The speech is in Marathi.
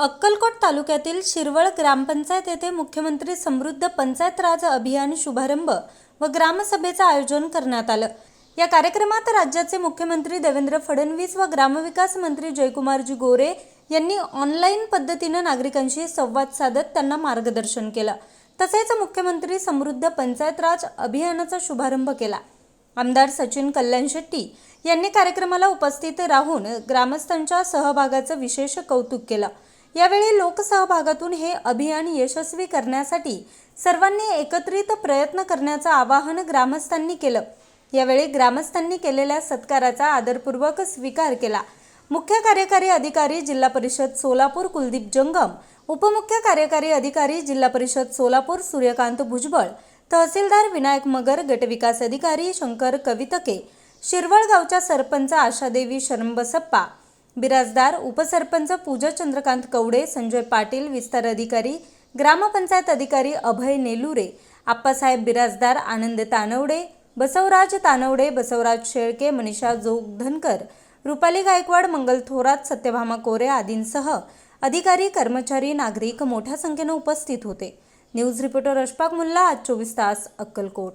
अक्कलकोट तालुक्यातील शिरवळ ग्रामपंचायत येथे मुख्यमंत्री समृद्ध पंचायत राज अभियान शुभारंभ व ग्रामसभेचं आयोजन करण्यात आलं. या कार्यक्रमात राज्याचे मुख्यमंत्री देवेंद्र फडणवीस व ग्रामविकास मंत्री जयकुमारजी गोरे यांनी ऑनलाईन पद्धतीनं नागरिकांशी संवाद साधत त्यांना मार्गदर्शन केलं. तसेच मुख्यमंत्री समृद्ध पंचायत राज अभियानाचा शुभारंभ केला. आमदार सचिन कल्याण शेट्टी यांनी कार्यक्रमाला उपस्थित राहून ग्रामस्थांच्या सहभागाचं विशेष कौतुक केलं. यावेळी लोकसहभागातून हे अभियान यशस्वी करण्यासाठी सर्वांनी एकत्रित प्रयत्न करण्याचं आवाहन ग्रामस्थांनी केलं. यावेळी ग्रामस्थांनी केलेल्या सत्काराचा आदरपूर्वक स्वीकार केला. मुख्य कार्यकारी अधिकारी जिल्हा परिषद सोलापूर कुलदीप जंगम उपमुख्य कार्यकारी अधिकारी जिल्हा परिषद सोलापूर सूर्यकांत भुजबळ तहसीलदार विनायक मगर गटविकास अधिकारी शंकर कवितके शिरवळ गावच्या सरपंच आशादेवी शरंबसप्पा बिराजदार उपसरपंच पूजा चंद्रकांत कवडे संजय पाटील विस्तार अधिकारी ग्रामपंचायत अधिकारी अभय नेलुरे आप्पासाहेब बिराजदार आनंद तानवडे बसवराज तानवडे बसवराज शेळके मनीषा जोगधनकर रुपाली गायकवाड मंगल थोरात सत्यभामा कोरे आदींसह अधिकारी कर्मचारी नागरिक मोठ्या संख्येनं उपस्थित होते. न्यूज रिपोर्टर अशफाक मुल्ला आज चोवीस तास अक्कलकोट.